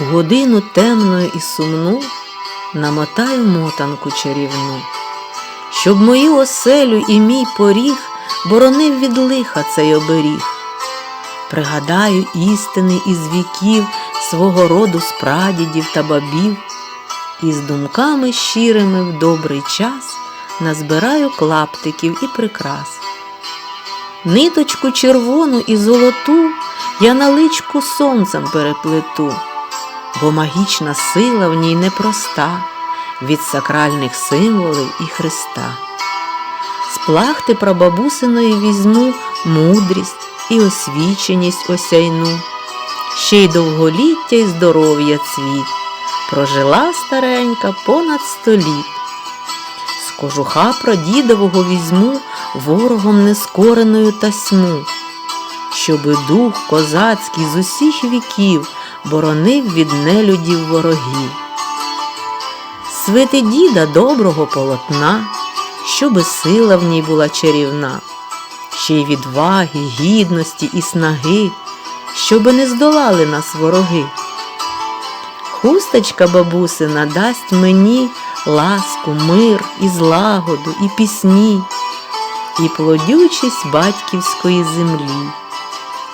У годину темну і сумну намотаю мотанку чарівну, щоб мою оселю і мій поріг боронив від лиха цей оберіг. Пригадаю істини із віків свого роду з прадідів та бабів, і з думками щирими в добрий час назбираю клаптиків і прикрас. Ниточку червону і золоту я на личку сонцем переплету, бо магічна сила в ній непроста від сакральних символів і Христа. З плахти прабабусиної візьму мудрість і освіченість осяйну, ще й довголіття й здоров'я цвіт, прожила старенька понад сто літ. З кожуха прадідового візьму ворогом нескореною тасьму, щоби дух козацький з усіх віків боронив від нелюдів ворогів. Свити діда доброго полотна, щоби сила в ній була чарівна, ще й відваги, гідності і снаги, щоби не здолали нас вороги. Хусточка бабусина дасть мені ласку, мир і злагоду, і пісні, і плодючість батьківської землі,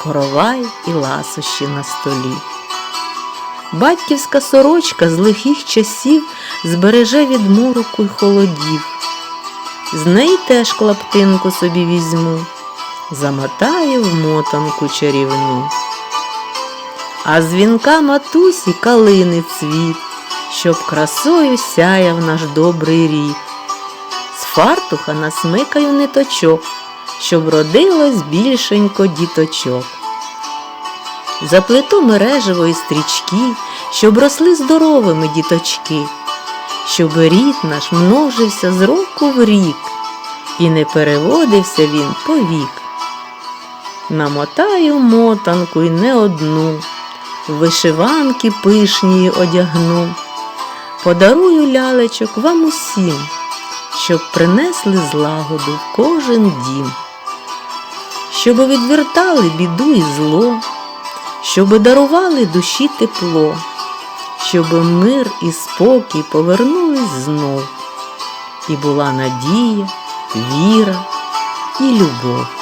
коровай і ласощі на столі. Батьківська сорочка з лихих часів збереже від мороку й холодів. З неї теж клаптинку собі візьму, замотаю в мотанку чарівну. А з вінка матусі калини цвіт, щоб красою сяяв наш добрий рід. З фартуха насмикаю ниточок, щоб родилось більшенько діточок. Заплету мережевої стрічки, щоб росли здоровими діточки, щоб рід наш множився з року в рік, і не переводився він повік. Намотаю мотанку й не одну, вишиванки пишнії одягну, подарую лялечок вам усім, щоб принесли злагоду в кожен дім, щоб відвертали біду і зло щоби дарували душі тепло, щоби мир і спокій повернулись знов, і була надія, віра і любов.